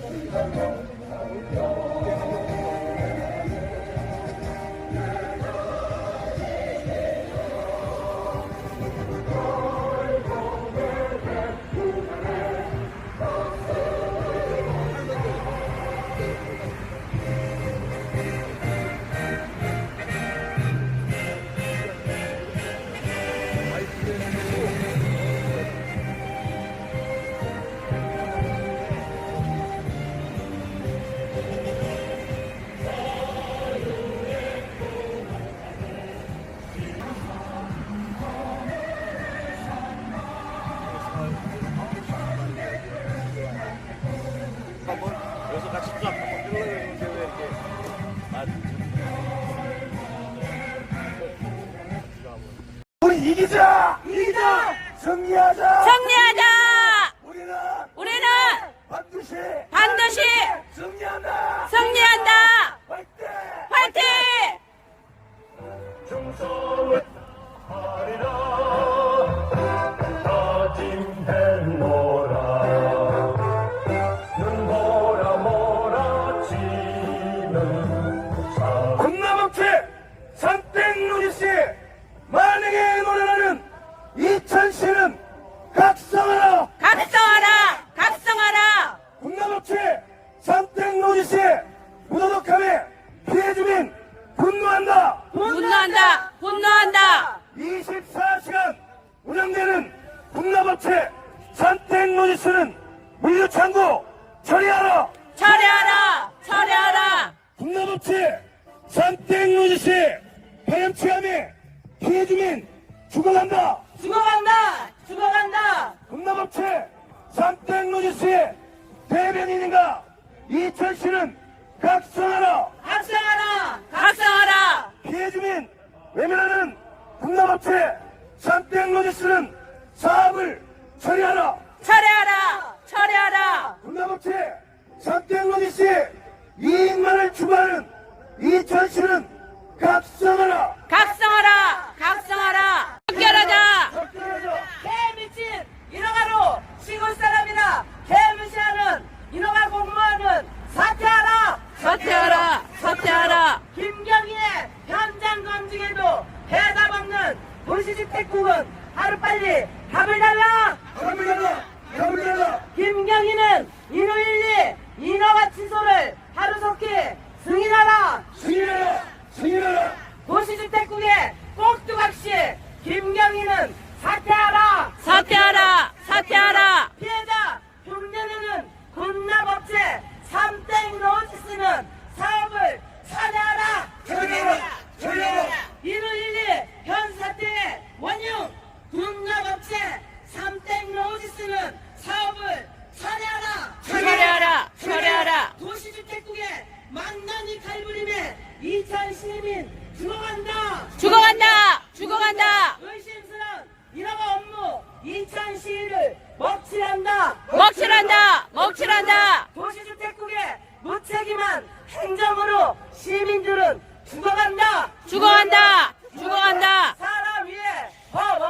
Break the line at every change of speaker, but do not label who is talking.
Thank you.
이기자! 이기자! 승리하자! 땡루지씨 파렴치함에 피해주민 죽어간다!
죽어간다! 죽어간다!
군나무채 산땡루지씨의 대변인인가 이천시는 각성하라!
각성하라!
각성하라!
피해주민 외면하는 군나무채 산땡루지씨는 사업을 처리하라!
처리하라! 처리하라!
군나무채 산땡루지씨 이익만을 추구하는 이천시는 각성하라!
각성하라! 각성하라! 격결하자!
개 미친 인허가로 시골 사람이나 개 무시하는 인허가 공무원은 사퇴하라! 사퇴하라!
사퇴하라!
김경희의 현장 검증에도 대답 없는 도시주택국은 하루빨리 답을 달라!
답을 달라! 답을 달라!
김경희는 인후일리 인허가 취소를 하루속히 승인하라!
승인하라! 승인하라!
도시주택국의 꼭두각시 김경희는 사퇴하라! 이러가 업무 인천시를 먹칠한다. 먹칠한다.
먹칠한다.
도시주택국의 무책임한 행정으로 시민들은 죽어간다.
죽어간다. 죽어간다.
사람 위에 법